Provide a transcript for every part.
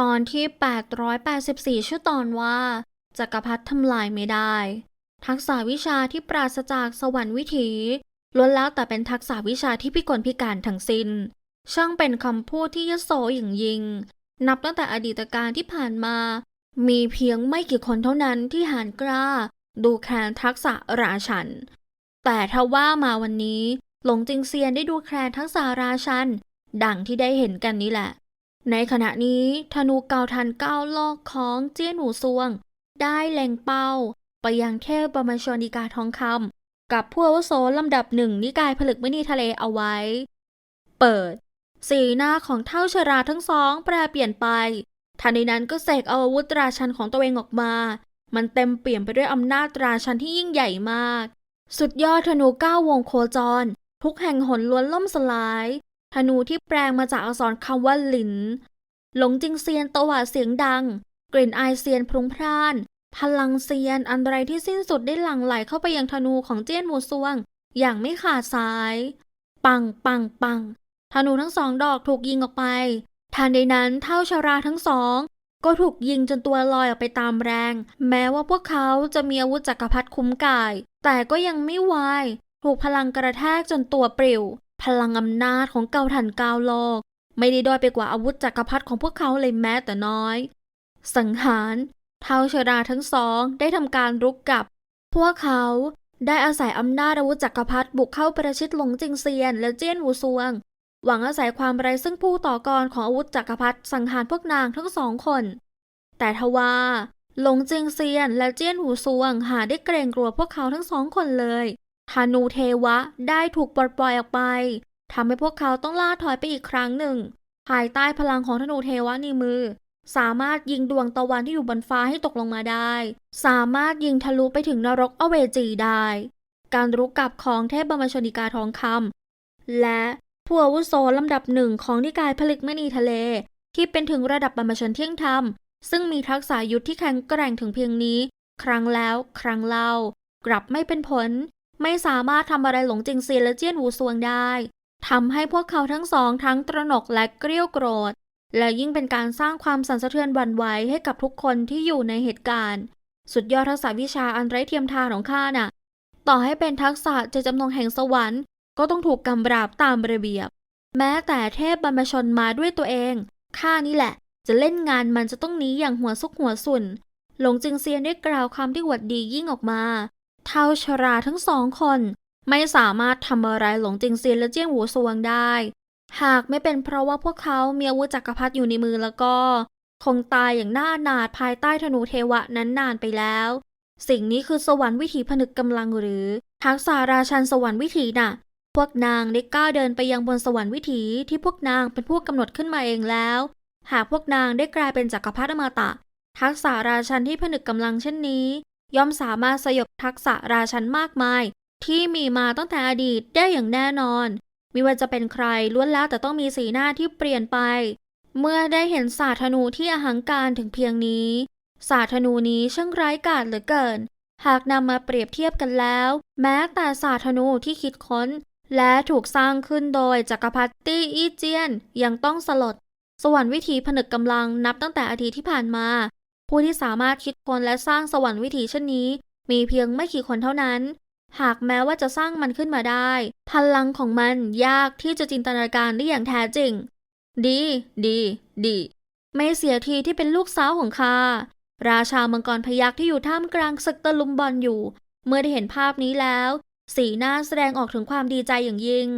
ตอนที่ 884 ชื่อตอนว่าจักรพรรดิทำลายไม่ได้ ทักษะวิชาที่ปราศจากสวรรค์วิถีล้วนแล้วแต่เป็นทักษะวิชาที่พิกลพิการทั้งสิ้น ช่างเป็นคำพูดที่ยโสอย่างยิ่งนับตั้งแต่อดีตการที่ผ่านมา มีเพียงไม่กี่คนเท่านั้นที่หานกล้า ดูแคลนทักษะราชัน แต่ถ้าว่ามาวันนี้ หลงจิงเซียนได้ดูแคลนทักษะราชัน ดังที่ได้เห็นกันนี่แหละ ในขณะนี้ธนูเกาทันเก้าโลกของเจี้ยนหูซวง ได้เล็งเป้า ไปยังเทพบรมชนิกาทองคำกับผู้อาวุโสลำดับหนึ่งนิกายผลึกมณีทะเลเอาไว้ เปิด สีหน้าของเท่าชราทั้งสองแปรเปลี่ยนไปทันใดนั้นก็เสกเอาอาวุธราชันของตัวเองออกมา มันเต็มเปี่ยมไปด้วยอำนาจราชันที่ยิ่งใหญ่มาก สุดยอดธนูเก้าวงโคจร ทุกแห่งหนล้วนล่มสลาย ธนูที่แปลงมาจากอักษรคำว่าหลิน หลงจิงเซียนตวาดเสียงดัง กลิ่นอายเซียนพรุงพร่าน พลังเซียนอันไรที่สิ้นสุดได้หลั่งไหลเข้าไปยังธนูของเจี้ยนหมูซวง อย่างไม่ขาดสาย ปังปังปัง ธนูทั้งสองดอกถูกยิงออกไป ทันใดนั้นเท่าชาราทั้งสอง ก็ถูกยิงจนตัวลอยออกไปตามแรง แม้ว่าพวกเขาจะมีอาวุธจักรพรรดิคุ้มกาย แต่ก็ยังไม่วายถูกพลังกระแทกจนตัวปลิว พลังอำนาจของเกาทันเกาโลก ไม่ได้ด้อยไปกว่าอาวุธจักรพรรดิของพวกเขาเลยแม้แต่น้อย สังหารเท้าชราทั้งสองได้ทำการรุกกลับ พวกเขาได้อาศัยอำนาจอาวุธจักรพรรดิบุกเข้าประชิดหลงจิงเซียนและเจี้ยนหูซวง หวังอาศัยความไร้ซึ่งผู้ต่อกรของอาวุธจักรพรรดิสังหารพวกนางทั้งสองคน แต่ทว่าหลงจิงเซียนและเจี้ยนหูซวงหาได้เกรงกลัวพวกเขาทั้งสองคนเลย ธานูเทวะได้ถูกปลดปล่อยออกไปทำให้พวกเขาต้องล่าถอยไปอีกครั้งหนึ่ง ภายใต้พลังของธนูเทวะในมือ สามารถยิงดวงตะวันที่อยู่บนฟ้าให้ตกลงมาได้ สามารถยิงทะลุไปถึงนรกอเวจีได้ การรุกกลับของเทพบรมชนิกาทองคำและผู้อาวุโสลำดับหนึ่งของนิกายผลึกมณีทะเล ที่เป็นถึงระดับบรรพชนเที่ยงธรรม ซึ่งมีทักษะยุทธที่แข็งแกร่งถึงเพียงนี้ ครั้งแล้ว ครั้งเล่ากลับไม่เป็นผล ไม่สามารถทำอะไรหลงจิงเซียนและเจี้ยนหูซวงได้ทำให้พวกเขาทั้งสองทั้งตระหนกและเกรี้ยวโกรธ และยิ่งเป็นการสร้างความสั่นสะเทือนวันไหวให้กับทุกคนที่อยู่ในเหตุการณ์ สุดยอดทักษะวิชาอันไร้เทียมทานของข้าน่ะ ต่อให้เป็นทักษะเจตจำนงแห่งสวรรค์ ก็ต้องถูกกำราบตามระเบียบ แม้แต่เทพบรรพชนมาด้วยตัวเองข้านี่แหละ จะเล่นงานมันจะต้องหนีอย่างหัวซุกหัวสุนหลงจึงเซียนได้กล่าวคำที่หวัดดียิ่งออกมา เท่าชราทั้งสองคน ไม่สามารถทำอะไรหลงจิงเซียนและเจี้ยงหูสวงได้ หากไม่เป็นเพราะว่าพวกเขามีอาวุธจักรพรรดิอยู่ในมือแล้วก็ คงตายอย่างน่าหนาดภายใต้ธนูเทวะนั้นนานไปแล้ว สิ่งนี้คือสวรรค์วิถีผนึกกำลังหรือทักษะราชันสวรรค์วิถีน่ะ พวกนางได้ก้าวเดินไปยังบนสวรรค์วิถีที่พวกนางเป็นผู้กำหนดขึ้นมาเองแล้ว หากพวกนางได้กลายเป็นจักรพรรดิอมตะทักษะราชันที่ผนึกกำลังเช่นนี้ ย่อมสามารถสยบทักษะราชันมากมาย ที่มีมาตั้งแต่อดีตได้อย่างแน่นอนไม่ว่าจะเป็นใครล้วนแล้วแต่ต้องมีสีหน้าที่เปลี่ยนไป เมื่อได้เห็นศาสธนูที่อหังการถึงเพียงนี้ ศาสธนูนี้ช่างไร้กาจเหลือเกิน หากนำมาเปรียบเทียบกันแล้ว แม้แต่ศาสธนูที่คิดค้น และถูกสร้างขึ้นโดยจักรพรรดิตี้อีเจียนยังต้องสลดสวรรค์วิถีผนึกกำลังนับตั้งแต่อดีตที่ผ่านมา ผู้ที่สามารถคิดค้นและสร้างสวรรค์วิถีเช่นนี้ มีเพียงไม่กี่คนเท่านั้น หากแม้ว่าจะสร้างมันขึ้นมาได้ พลังของมันยากที่จะจินตนาการได้อย่างแท้จริง ดี ดี ดีไม่เสียทีที่เป็นลูกสาวของข้าราชามังกรพยักที่อยู่ท่ามกลางศึกตะลุมบอลอยู่ เมื่อได้เห็นภาพนี้แล้ว สีหน้าแสดงออกถึงความดีใจอย่างยิ่ง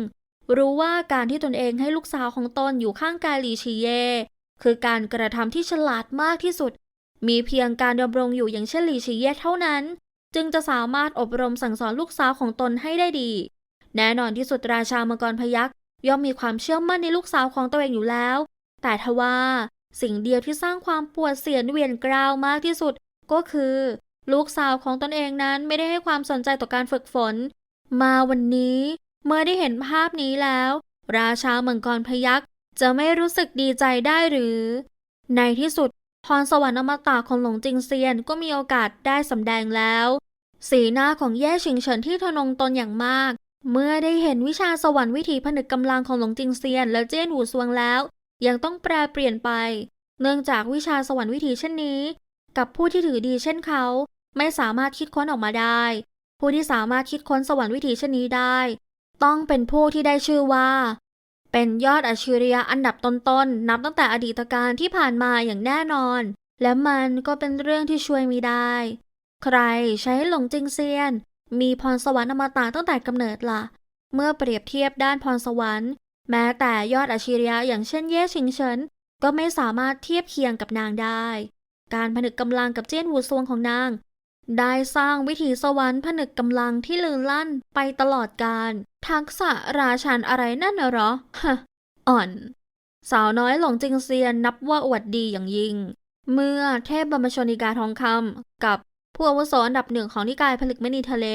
รู้ว่าการที่ตนเองให้ลูกสาวของตนอยู่ข้างกายลีชีเย คือการกระทำที่ฉลาดมากที่สุด มีเพียงการดำรงอยู่อย่างเช่นหลีชีเย่เท่านั้น จึงจะสามารถอบรมสั่งสอนลูกสาวของตนให้ได้ดี แน่นอนที่สุดราชามังกรพยักษ์ย่อมมีความเชื่อมั่นในลูกสาวของตัวเองอยู่แล้ว แต่ทว่าสิ่งเดียวที่สร้างความปวดเสียนเวียนกราวมากที่สุด ก็คือ ลูกสาวของตนเองนั้นไม่ได้ให้ความสนใจต่อการฝึกฝน มาวันนี้ เมื่อได้เห็นภาพนี้แล้ว ราชามังกรพยักษ์จะไม่รู้สึกดีใจได้หรือ ในที่สุด พรสวรรค์อมตะของหลงจิงเซียนก็มีโอกาสได้สำแดงแล้ว สีหน้าของแย่ชิงเฉินที่ทนงตนอย่างมาก เมื่อได้เห็นวิชาสวรรค์วิถีผนึกกำลังของหลงจิงเซียน และเจี้ยนหูซวงแล้ว ยังต้องแปรเปลี่ยนไป เนื่องจากวิชาสวรรค์วิถีเช่นนี้ กับผู้ที่ถือดีเช่นเขา ไม่สามารถคิดค้นออกมาได้ ผู้ที่สามารถคิดค้นสวรรค์วิถีเช่นนี้ได้ ต้องเป็นผู้ที่ได้ชื่อว่า เป็นยอดอัจฉริยะอันดับต้นๆนับตั้งแต่อดีตการที่ผ่านมาอย่างแน่นอน และมันก็เป็นเรื่องที่ช่วยไม่ได้ ใครใช้หลงจิงเซียน มีพรสวรรค์อมตะตั้งแต่กำเนิดล่ะ เมื่อเปรียบเทียบด้านพรสวรรค์ แม้แต่ยอดอัจฉริยะอย่างเช่นเย่ชิงเฉินก็ไม่สามารถเทียบเคียงกับนางได้ การผนึกกำลังกับเจี้ยนหูซวงของนาง ได้สร้างวิถีสวรรค์ผนึกกำลังที่ลือลั่นไปตลอดกาลทักษะราชันอะไรนั่นน่ะหรอฮะอ่อน สาวน้อยหลงจิงเซียนนับว่าอวดดีอย่างยิ่ง เมื่อเทพบรรพชนิกาทองคำกับผู้อาวุโสอันดับหนึ่งของนิกายผลึกมณีทะเล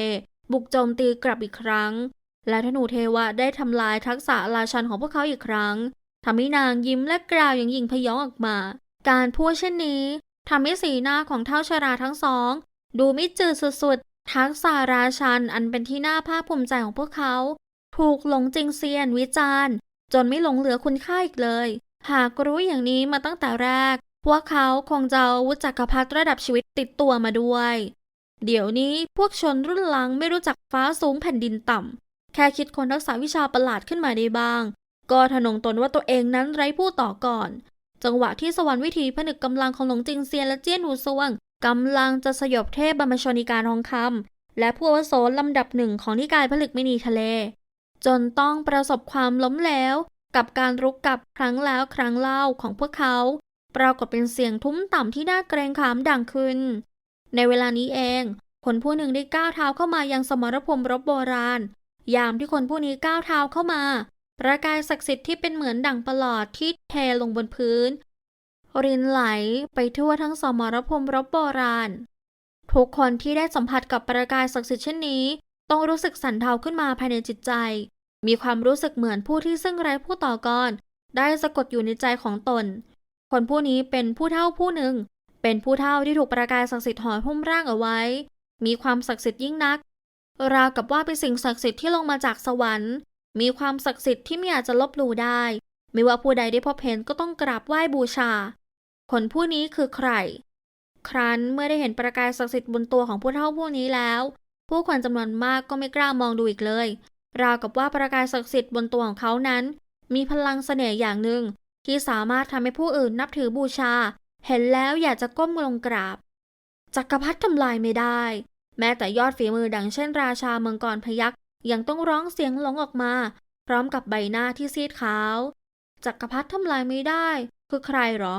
บุกโจมตีกลับอีกครั้ง และธนูเทวะได้ทำลายทักษะราชันของพวกเขาอีกครั้งทำให้นางยิ้มและกล่าวอย่างยิ่งพยองออกมา การพูดเช่นนี้ทำให้สีหน้าของเท่าชราทั้งสอง ดูไม่จืดสุดๆ ทักษะราชันอันเป็นที่น่าภาคภูมิใจของพวกเขา ถูกหลงจิงเซียนวิจารณ์ จนไม่หลงเหลือคุณค่าอีกเลย หากรู้อย่างนี้มาตั้งแต่แรก พวกเขาคงจะอาวุธจักรพรรดิระดับชีวิตติดตัวมาด้วย เดี๋ยวนี้พวกชนรุ่นหลังไม่รู้จักฟ้าสูงแผ่นดินต่ำ แค่คิดคนทักษะวิชาประหลาดขึ้นมาได้บ้าง ก็ทะนงตนว่าตัวเองนั้นไร้ผู้ต่อก่อน จังหวะที่สวรรค์วิถีผนึกกำลังของหลงจิงเซียนและเจี้ยนหูซวง กำลังจะสยบเทพบรรพชนิการทองคำและผู้อาวุโสลำดับหนึ่งของนิกายผลึกมินีทะเล จนต้องประสบความล้มเหลวกับการรุกกลับครั้งแล้วครั้งเล่าของพวกเขา ปรากฏเป็นเสียงทุ้มต่ำที่น่าเกรงขามดังขึ้น ในเวลานี้เองคนผู้หนึ่งได้ก้าวเท้าเข้ามายังสมรภูมิรบโบราณ ยามที่คนผู้นี้ก้าวเท้าเข้ามา ประกายศักดิ์สิทธิ์ที่เป็นเหมือนดั่งประหลอดที่เทลงบนพื้น รินไหลไปทั่วทั้งสมรภูมิรบโบราณ ทุกคนที่ได้สัมผัสกับประกายศักดิ์สิทธิ์เช่นนี้ ต้องรู้สึกสั่นเทาขึ้นมาภายในจิตใจ มีความรู้สึกเหมือนผู้ที่ซึ่งไร้ผู้ต่อกรได้สะกดอยู่ในใจของตน คนผู้นี้เป็นผู้เท่าผู้หนึ่ง เป็นผู้เท่าที่ถูกประกายศักดิ์สิทธิ์ห่อหุ้มร่างเอาไว้ มีความศักดิ์สิทธิ์ยิ่งนัก ราวกับว่าเป็นสิ่งศักดิ์สิทธิ์ที่ลงมาจากสวรรค์ มีความศักดิ์สิทธิ์ที่ไม่อาจจะลบหลู่ได้ ไม่ว่าผู้ใดได้พบเห็นก็ต้องกราบไหว้บูชา คนผู้นี้คือใคร ครั้นเมื่อได้เห็นประกายศักดิ์สิทธิ์บนตัวของผู้เท่าผู้นี้แล้ว ผู้คนจำนวนมากก็ไม่กล้ามองดูอีกเลย ราวกับว่าประกายศักดิ์สิทธิ์บนตัวของเขานั้น มีพลังเสน่ห์อย่างหนึ่ง ที่สามารถทำให้ผู้อื่นนับถือบูชา เห็นแล้วอยากจะก้มลงกราบจักรพรรดิทำลายไม่ได้ แม้แต่ยอดฝีมือดังเช่นราชาเมังกรพยักษ์ยังต้องร้องเสียงหลงออกมา พร้อมกับใบหน้าที่ซีดขาว จักรพรรดิทำลายไม่ได้ คือใครหรอ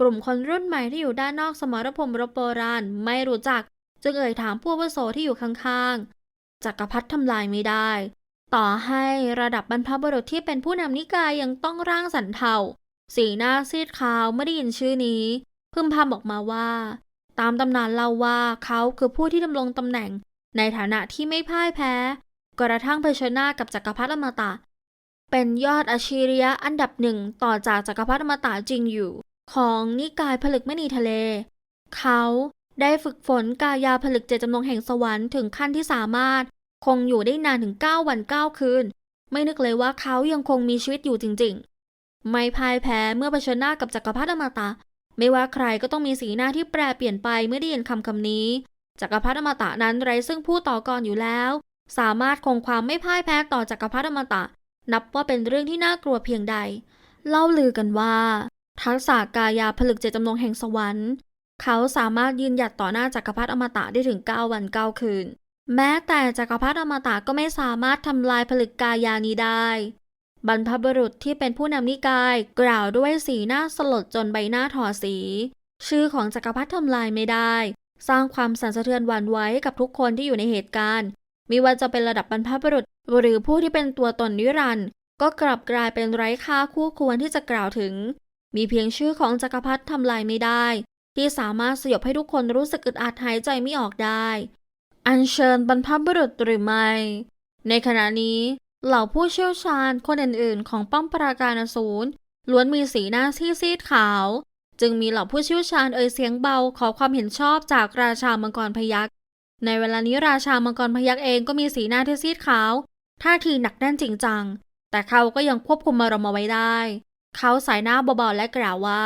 กลุ่มคนรุ่นใหม่ที่อยู่ด้านนอกสมรภูมิรบโบราณไม่รู้จัก จึงเอ่ยถามผู้วุโสที่อยู่ข้างๆจักรพรรดิทำลายไม่ได้ ต่อให้ระดับบรรพบุรุษที่เป็นผู้นำนิกายยังต้องร่างสันเทาสีหน้าซีดขาวไม่ได้ยินชื่อนี้ พึมพำออกมาว่า ตามตำนานเล่าว่าเขาคือผู้ที่ดำรงตำแหน่ง ในฐานะที่ไม่พ่ายแพ้ กระทั่งเผชิญหน้ากับจักรพรรดิอมตะ เป็นยอดอาชีริยะอันดับหนึ่งต่อจากจักรพรรดิอมตะจริงอยู่ ของนิกายผลึกมณีทะเล เขาได้ฝึกฝนกายาผลึกเจตจำนงแห่งสวรรค์ถึงขั้นที่สามารถ คงอยู่ได้นานถึง 9 วัน 9 คืน ไม่นึกเลยว่าเขายังคงมีชีวิตอยู่จริง ๆ ไม่พ่ายแพ้เมื่อเผชิญหน้ากับจักรพรรดิอมตะ ไม่ว่าใครก็ต้องมีสีหน้าที่แปรเปลี่ยนไปเมื่อได้ยินคำคำนี้จักรพรรดิอมตะนั้นไร้ซึ่งผู้ต่อกรอยู่แล้ว สามารถคงความไม่พ่ายแพ้ต่อจักรพรรดิอมตะ นับว่าเป็นเรื่องที่น่ากลัวเพียงใด เล่าลือกันว่า ทักษะกายาผลึกเจตจำนงแห่งสวรรค์ เขาสามารถยืนหยัดต่อหน้าจักรพรรดิอมตะได้ถึง 9 วัน 9 คืน แม้แต่จักรพรรดิอมตะก็ไม่สามารถทำลายผลึกกายานี้ได้ บรรพบุรุษที่เป็นผู้นำนิกาย กล่าวด้วยสีหน้าสลดจนใบหน้าถอดสี ชื่อของจักรพรรดิทำลายไม่ได้ สร้างความสั่นสะเทือนหวั่นไหวกับทุกคนที่อยู่ในเหตุการณ์ ไม่ว่าจะเป็นระดับบรรพบุรุษ หรือผู้ที่เป็นตัวตนนิรันดร์ก็กลับกลายเป็นไร้ค่าคู่ควรที่จะกล่าวถึง มีเพียงชื่อของจักรพรรดิทำลายไม่ได้ ที่สามารถสยบให้ทุกคนรู้สึกอึดอัดหายใจไม่ออกได้ อัญเชิญบรรพบุรุษหรือไม่ ในขณะนี้เหล่าผู้เชี่ยวชาญคนอื่นๆ ของป้อมปราการอสูรล้วนมีสีหน้าที่ซีดขาว จึงมีเหล่าผู้เชี่ยวชาญเอ่ยเสียงเบาขอความเห็นชอบจากราชามังกรพยักษ์ ในเวลานี้ราชามังกรพยักษ์เองก็มีสีหน้าที่ซีดขาว ท่าทีหนักแน่นจริงจัง แต่เขาก็ยังควบคุมอารมณ์เอาไว้ได้ เขาสายหน้าเบาๆและกล่าวว่า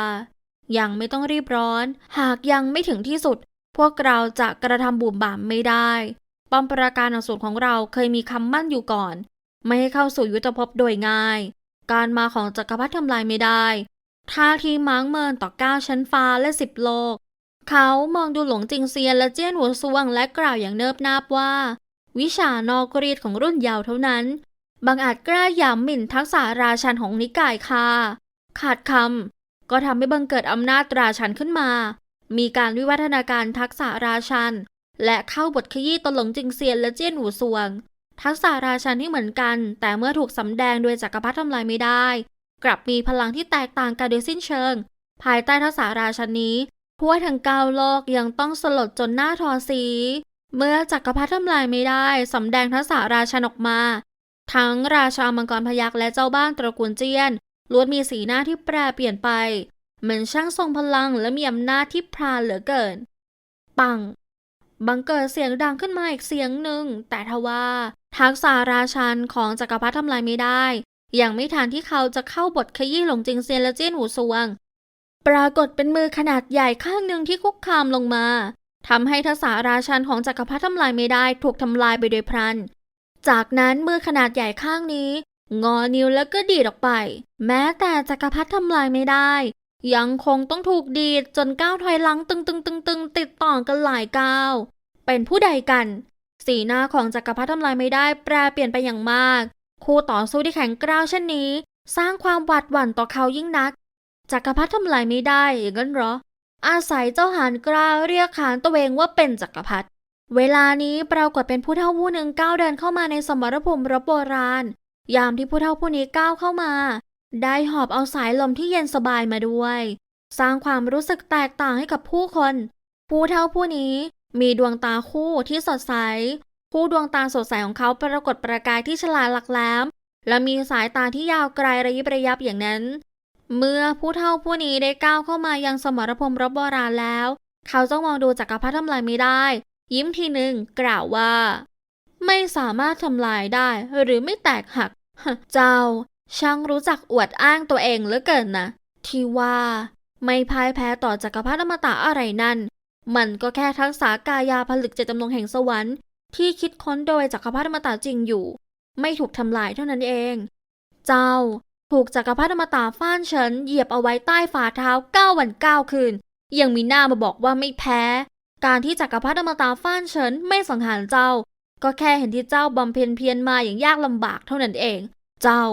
ยังไม่ต้องรีบร้อน หากยังไม่ถึงที่สุด พวกเราจะกระทำบุ่มบ่ามไม่ได้ ป้อมปราการอสูรของเราเคยมีคำมั่นอยู่ก่อน ไม่ให้เข้าสู่ยุทธภพโดยง่าย การมาของจักรพรรดิทำลายไม่ได้ ท่าทีม้างเมินต่อก้าวชั้นฟ้าและสิบโลก เขามองดูหลงจิงเซียนและเจี้ยนหัวซวงและกล่าวอย่างเนิบนาบว่า วิชานอกรีดของรุ่นยาวเท่านั้นบางอาจกล้าหยามหมิ่นทักษะราชันของนิกายค่ะขาดคำก็ทำให้บังเกิดอำนาจราชันขึ้นมา มีการวิวัฒนาการทักษะราชัน และเข้าบทขยี้ตหลงจิงเซียนและเจี้ยนหูซวง ทักษะราชันที่เหมือนกัน แต่เมื่อถูกสำแดงโดยจักรพรรดิทำลายไม่ได้ กลับมีพลังที่แตกต่างกันโดยสิ้นเชิง ภายใต้ทักษะราชันนี้ ทั่วทั้งเก้าโลกยังต้องสลดจนหน้าทอสี เมื่อจักรพรรดิทำลายไม่ได้สำแดงทักษะราชันออกมา ทั้งราชามังกรพยักและเจ้าบ้านตระกูลเจียนล้วนมีสีหน้าที่แปรเปลี่ยนไป เหมือนช่างทรงพลังและมีอำนาจที่พรานเหลือเกิน ปัง บังเกิดเสียงดังขึ้นมาอีกเสียงหนึ่ง แต่ทว่าทักษะราชันของจักรพรรดิทำลายไม่ได้ ยังไม่ทันที่เขาจะเข้าบทขยี้หลงจิงเซียนและเจี้ยนหูสวง ปรากฏเป็นมือขนาดใหญ่ข้างหนึ่งที่คุกคามลงมาทำให้ทักษะราชันของจักรพรรดิทำลายไม่ได้ถูกทำลายไปโดยพลัน จากนั้นมือขนาดใหญ่ข้างนี้ งอนิ้วแล้วก็ดีดออกไป แม้แต่จักรพรรดิทำลายไม่ได้ ยังคงต้องถูกดีดจนก้าวถอยหลังตึงตึงตึงตึงติดต่อกันหลายก้าวเป็นผู้ใดกัน สีหน้าของจักรพรรดิทำลายไม่ได้แปรเปลี่ยนไปอย่างมาก คู่ต่อสู้ที่แข็งกร้าวเช่นนี้ สร้างความหวาดหวั่นต่อเขายิ่งนัก จักรพรรดิทำลายไม่ได้อย่างนั้นเหรอ อาศัยเจ้าหานกล้าเรียกขานตัวเองว่าเป็นจักรพรรดิเวลานี้ปรากฏเป็นผู้เฒ่าผู้หนึ่งก้าวเดินเข้ามาในสมรภูมิรบโบราณ ยามที่ผู้เฒ่าผู้นี้ก้าวเข้ามา ได้หอบเอาสายลมที่เย็นสบายมาด้วย สร้างความรู้สึกแตกต่างให้กับผู้คน ผู้เฒ่าผู้นี้มีดวงตาคู่ที่สดใสผู้ดวงตาสดใสของเขาปรากฏประกายที่ฉลาดหลักแหลมและมีสายตาที่ยาวไกลระยิบระยับอย่างนั้น เมื่อผู้เฒ่าผู้นี้ได้ก้าวเข้ามายังสมรภูมิรบโบราณแล้ว เขาจ้องมองดูจักรพรรดิทำลายไม่ได้ ยิ้มทีหนึ่งกล่าวว่า ไม่สามารถทำลายได้หรือไม่แตกหัก เจ้า ช่างรู้จักอวดอ้างตัวเองเหลือเกินนะ ที่ว่า ไม่พ่ายแพ้ต่อจักรพรรดิอมตะอะไรนั่น มันก็แค่ทักษะกายาผลึกเจตจำนงแห่งสวรรค์ที่คิดค้นโดยจักรพรรดิอมตะจริงอยู่ ไม่ถูกทำลายเท่านั้นเอง เจ้า ถูกจักรพรรดิอมตะฟ้านเฉินเหยียบเอาไว้ใต้ฝ่าเท้าเก้าวันเก้าคืน ยังมีหน้ามาบอกว่าไม่แพ้ การที่จักรพรรดิอมตะฟ้านเฉินไม่สังหารเจ้า ก็แค่เห็นที่เจ้าบำเพ็ญเพียรมาอย่างยากลำบากเท่านั้นเอง เจ้า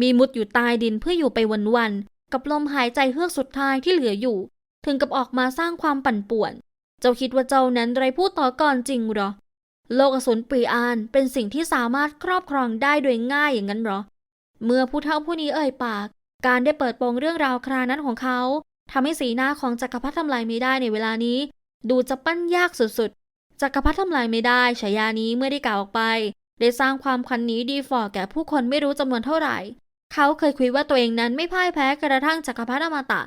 มีมุดอยู่ใต้ดินเพื่ออยู่ไปวันๆกับลมหายใจเฮือกสุดท้ายที่เหลืออยู่ ถึงกับออกมาสร้างความปั่นป่วน เจ้าคิดว่าเจ้านั้นไรพูดต่อก่อนจริงหรอโลกอสูรปีอานเป็นสิ่งที่สามารถครอบครองได้โดยง่ายอย่างนั้นหรอ เมื่อผู้เฒ่าผู้นี้เอ่ยปาก การได้เปิดโปงเรื่องราวครานั้นของเขาทำให้สีหน้าของจักรพรรดิทำลายไม่ได้ในเวลานี้ ดูจะปั้นยากสุดๆ จักรพรรดิทำลายไม่ได้ฉายานี้เมื่อได้กล่าวออกไป ได้สร้างความคันนี้ดีฝ่อแก่ผู้คนไม่รู้จำนวนเท่าไหร่ เขาเคยคุยว่าตัวเองนั้นไม่พ่ายแพ้กระทั่งจักรพรรดิอมตะ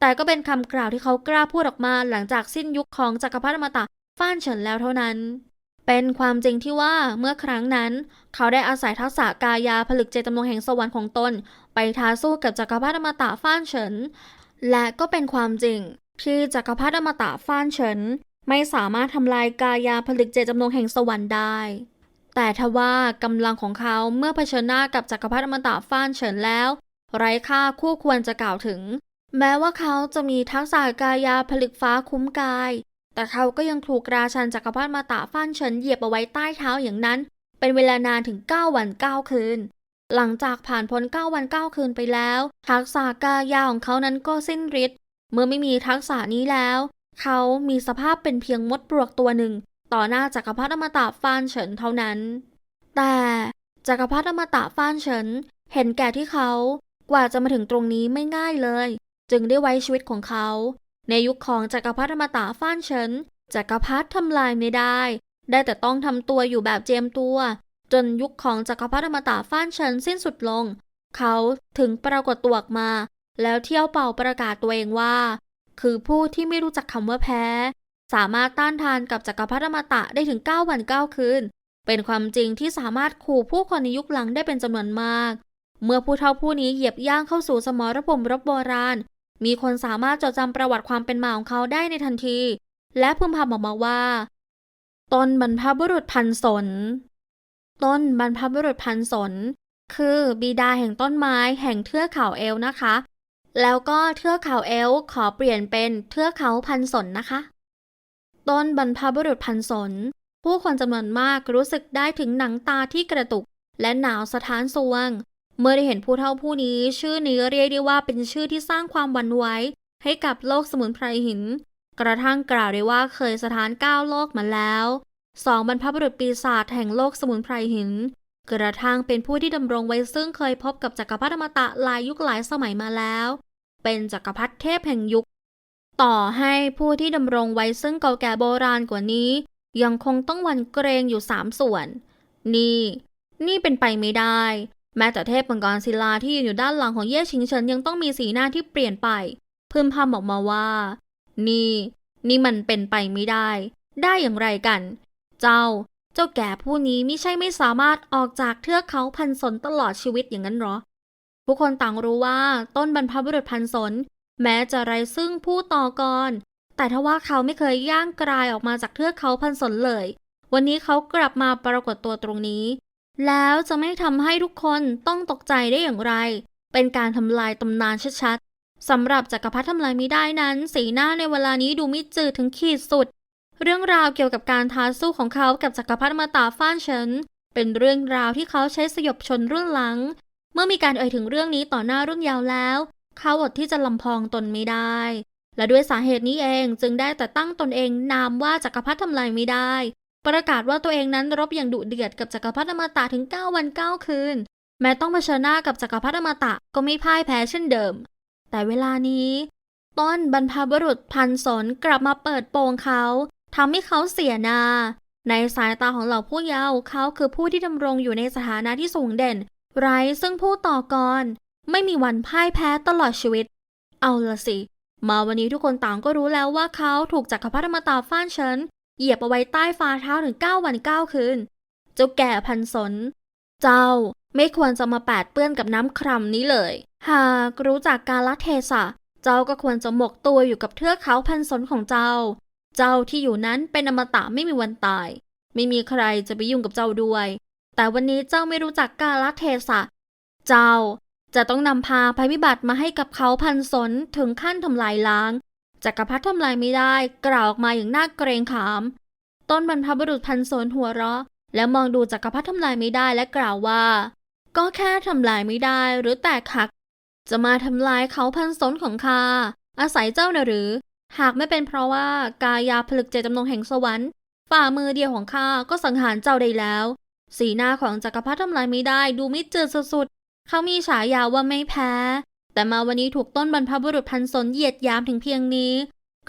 แต่ก็เป็นคำกล่าวที่เขากล้าพูดออกมาหลังจากสิ้นยุคของจักรพรรดิอมตะฟ้านเฉินแล้วเท่านั้น เป็นความจริงที่ว่าเมื่อครั้งนั้น เขาได้อาศัยทักษะกายาผลึกเจตจำนงแห่งสวรรค์ของตน ไปท้าสู้กับจักรพรรดิอมตะฟ้านเฉิน และก็เป็นความจริง ที่จักรพรรดิอมตะฟ้านเฉิน ไม่สามารถทำลายกายาผลึกเจตจำนงแห่งสวรรค์ได้ แต่ทว่ากำลังของเขาเมื่อเผชิญหน้ากับจักรพรรดิอมตะฟ้านเฉินแล้ว ไร้ค่าคู่ควรจะกล่าวถึง แม้ว่าเขาจะมีทักษะกายาผลึกฟ้าคุ้มกาย แต่เขาก็ยังถูกราชันจักรพรรดิมาตะฟ้านเฉินเหยียบเอาไว้ใต้เท้าอย่างนั้น เป็นเวลานานถึง 9 วัน 9 คืน หลังจากผ่านพ้น 9 วัน 9 คืนไปแล้วทักษะกายาของเขานั้นก็สิ้นฤทธิ์เมื่อไม่มีทักษะนี้แล้ว เขามีสภาพเป็นเพียงมดปลวกตัวหนึ่ง ต่อหน้าจักรพรรดิอมตะฟ้านเฉินเท่านั้น แต่จักรพรรดิอมตะฟ้านเฉิน เห็นแก่ที่เขากว่าจะมาถึงตรงนี้ไม่ง่ายเลย จึงได้ไว้ชีวิตของเขา ในยุคของจักรพรรดิมตะฟ้านเฉินจักรพรรดิทำลายไม่ได้ ได้แต่ต้องทำตัวอยู่แบบเจียมตัว จนยุคของจักรพรรดิมตะฟ้านเฉินสิ้นสุดลง เขาถึงปรากฏตัวออกมา แล้วเที่ยวเป่าประกาศตัวเองว่า คือผู้ที่ไม่รู้จักคำว่าแพ้ สามารถต้านทานกับจักรพรรดิมตะได้ถึง 9 วัน 9 คืน เป็นความจริงที่สามารถขู่ผู้คนในยุคหลังได้เป็นจำนวนมาก เมื่อผู้เฒ่าผู้นี้เหยียบย่างเข้าสู่สมรภูมิรบโบราณ มีคนสามารถจดจำประวัติความเป็นมาของเขาได้ในทันที และพึมพำออกมาว่า ต้นบรรพบุรุษพันสน ต้นบรรพบุรุษพันสน คือบิดาแห่งต้นไม้แห่งเทือกเขาเอลนะคะ แล้วก็เทือกเขาเอลขอเปลี่ยนเป็นเทือกเขาพันสนนะคะ ต้นบรรพบุรุษพันสน ผู้คนจำนวนมากรู้สึกได้ถึงหนังตาที่กระตุกและหนาวสะท้านสวง เมื่อได้เห็นผู้เฒ่าผู้นี้ ชื่อนี้เรียกได้ว่าเป็นชื่อที่สร้างความหวั่นไหวให้กับโลกสมุนไพรหิน กระทั่งกล่าวได้ว่าเคยสถานก้าวโลกมาแล้วสองบรรพบุรุษปีศาจแห่งโลกสมุนไพรหิน กระทั่งเป็นผู้ที่ดำรงไว้ซึ่งเคยพบกับจักรพรรดิมตะหลายยุคหลายสมัยมาแล้ว เป็นจักรพรรดิเทพแห่งยุค ต่อให้ผู้ที่ดำรงไว้ซึ่งเก่าแก่โบราณกว่านี้ ยังคงต้องวันเกรงอยู่สามส่วน นี่ นี่เป็นไปไม่ได้ แม้แต่เทพมังกรศิลาที่ยืนอยู่ด้านหลังของเย่ชิงเฉินยังต้องมีสีหน้าที่เปลี่ยนไปพึมพำออกมาว่า นี่ นี่มันเป็นไปไม่ได้ ได้อย่างไรกัน เจ้า เจ้าแก่ผู้นี้ไม่ใช่ไม่สามารถออกจากเทือกเขาพันสนตลอดชีวิตอย่างนั้นหรอ ผู้คนต่างรู้ว่าต้นบรรพบุรุษพันสนแม้จะไร้ซึ่งผู้ต่อกร แต่ทว่าเขาไม่เคยย่างกรายออกมาจากเทือกเขาพันสนเลย วันนี้เขากลับมาปรากฏตัวตรงนี้ แล้วจะไม่ทำให้ทุกคนต้องตกใจได้อย่างไร เป็นการทำลายตำนานชัดๆสำหรับจักรพรรดิทำลายไม่ได้นั้น สีหน้าในเวลานี้ดูม่จืดถึงขีดสุด เรื่องราวเกี่ยวกับการท้าสู้ของเขากับจักรพรรดิมาตาฟ้านเฉินเป็นเรื่องราวที่เขาใช้สยบชนรุ่นหลัง เมื่อมีการเอ่ยถึงเรื่องนี้ต่อหน้ารุ่นยาวแล้ว เขาอดที่จะลำพองตนไม่ได้ และด้วยสาเหตุนี้เองจึงได้แต่ตั้งตนเองนามว่าจักรพรรดิทำลายไม่ได้ ประกาศว่าตัวเองนั้นรบอย่างดุเดือดกับจักรพรรดิอมตะถึง 9 วัน 9 คืน แม้ต้องเผชิญหน้ากับจักรพรรดิอมตะก็ไม่พ่ายแพ้เช่นเดิม แต่เวลานี้ ต้นบรรพบุรุษพันสนกลับมาเปิดโปงเขาทำให้เขาเสียหน้าในสายตาของเหล่าผู้เยาว์เขาคือผู้ที่ดำรงอยู่ในสถานะที่สูงเด่น ไร้ซึ่งผู้ต่อกรไม่มีวันพ่ายแพ้ตลอดชีวิต เอาละสิ มาวันนี้ทุกคนต่างก็รู้แล้วว่าเขาถูกจักรพรรดิอมตะฟ้านเฉิน เหยียบเอาไว้ใต้ฝ่าเท้าถึง9วัน9คืน เจ้าแก่พันสน เจ้าไม่ควรจะมาแปดเปื้อนกับน้ำครำนี้เลย หากรู้จักกาลเทศะ เจ้าก็ควรจะหมกตัวอยู่กับเทือกเขาพันสนของเจ้า เจ้าที่อยู่นั้นเป็นอมตะไม่มีวันตาย ไม่มีใครจะไปยุ่งกับเจ้าด้วย แต่วันนี้เจ้าไม่รู้จักกาลเทศะ เจ้าจะต้องนำพาภัยพิบัติมาให้กับเขาพันสนถึงขั้นทำลายล้าง จักรพรรดิทำลายไม่ได้ กล่าวออกมาอย่างน่าเกรงขาม ต้นบรรพบุรุษพันสนหัวเราะ แล้วมองดูจักรพรรดิทำลายไม่ได้และกล่าวว่า ก็แค่ทำลายไม่ได้หรือแตกหัก จะมาทำลายเขาพันสนของข้าอาศัยเจ้านะหรือ หากไม่เป็นเพราะว่ากายาผลึกเจตจำนงแห่งสวรรค์ฝ่ามือเดียวของข้าก็สังหารเจ้าได้แล้ว สีหน้าของจักรพรรดิทำลายไม่ได้ดูไม่จืดสุดๆเขามีฉายาว่าไม่แพ้ แต่มาวันนี้ถูกต้นบรรพบุรุษพันสนเหยียดยามถึงเพียงนี้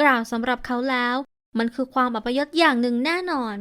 กล่าวสำหรับเขาแล้ว มันคือความอัปยศอย่างหนึ่งแน่นอน